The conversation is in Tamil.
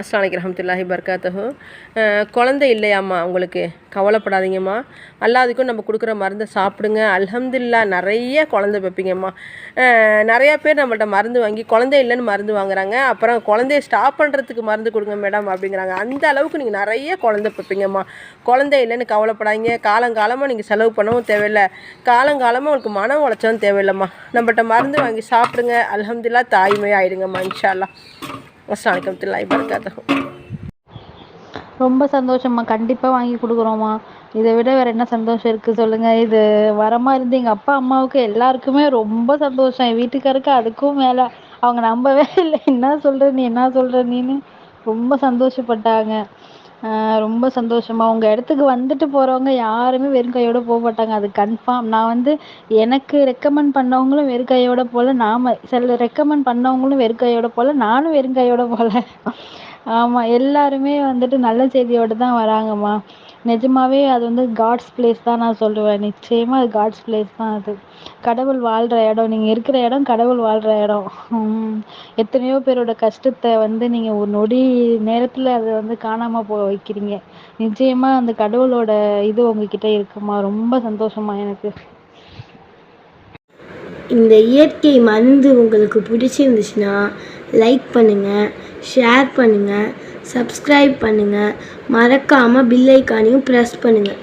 அஸ்லாம் ரஹமத்துல்லாஹி பர்காத்தஹு குழந்தை இல்லையாம்மா உங்களுக்கு? கவலைப்படாதீங்கம்மா. அல்லாதுக்கும் நம்ம கொடுக்குற மருந்தை சாப்பிடுங்க. அல்ஹம்துலில்லாஹ் நிறைய குழந்தை பெப்பீங்கம்மா. நிறையா பேர் நம்மள்ட்ட மருந்து வாங்கி குழந்தை இல்லைன்னு மருந்து வாங்குறாங்க. அப்புறம் குழந்தைய ஸ்டாப் பண்ணுறதுக்கு மருந்து கொடுங்க மேடம் அப்படிங்கிறாங்க. அந்த அளவுக்கு நீங்கள் நிறைய குழந்தை பெப்பீங்கம்மா. குழந்தை இல்லைன்னு கவலைப்படாதீங்க. காலங்காலமாக நீங்கள் செலவு பண்ணவும் தேவையில்லை. காலங்காலமாக உங்களுக்கு மன உழைச்சவும் தேவையில்லைம்மா. நம்மள்ட்ட மருந்து வாங்கி சாப்பிடுங்க. அல்ஹம்துலில்லாஹ் தாய்மையாக ஆயிடுங்கம்மா இன்ஷா அல்லாஹ் அஸ்லாம் வலைக்கம் வரமத்துல்லாஹி ரொம்ப சந்தோஷம்மா. கண்டிப்பாக வாங்கி கொடுக்குறோம்மா. இதை விட வேறு என்ன சந்தோஷம் இருக்குது சொல்லுங்கள் இது வரமா இருந்து எங்கள் அப்பா அம்மாவுக்கு எல்லாருக்குமே ரொம்ப சந்தோஷம். என் வீட்டுக்காருக்கு அதுக்கும் மேலே. அவங்க நம்பவே இல்லை. என்ன சொல்கிற நீ என்ன சொல்கிற நீன்னு ரொம்ப சந்தோஷப்பட்டாங்க. ரொம்ப சந்தோஷமா. உங்கள் இடத்துக்கு வந்துட்டு போகிறவங்க யாருமே வெறும் போக மாட்டாங்க அது கன்ஃபார்ம் நான் வந்து எனக்கு ரெக்கமெண்ட் பண்ணவங்களும் வெறும் கையோட போகல நாம சில ரெக்கமெண்ட் பண்ணவங்களும் வெறும் கையோட போகல நானும் வெறும் கையோட போகல ஆமா எல்லாருமே வந்துட்டு நல்ல செய்தியோட தான் வராங்கம்மா. நிஜமாவே அது வந்து காட்ஸ் பிளேஸ் தான் நான் சொல்லுவேன். நிச்சயமா அது காட்ஸ் பிளேஸ் தான் அது. கடவுள் வாழ்ற இடம் நீங்க இருக்கிற இடம் கடவுள் வாழ்ற இடம். எத்தனையோ பேரோட கஷ்டத்தை வந்து நீங்க ஒரு நொடி நேரத்துல அதை வந்து காணாம போ வைக்கிறீங்க. நிச்சயமா அந்த கடவுளோட இது உங்ககிட்ட இருக்குமா? ரொம்ப சந்தோஷமா எனக்கு. இந்த இயற்கை மருந்து உங்களுக்கு பிடிச்சிருந்துச்சுன்னா லைக் பண்ணுங்கள் ஷேர் பண்ணுங்கள் சப்ஸ்கிரைப் பண்ணுங்கள் மறக்காமல் பில் ஐக்கானையும் ப்ரெஸ் பண்ணுங்கள்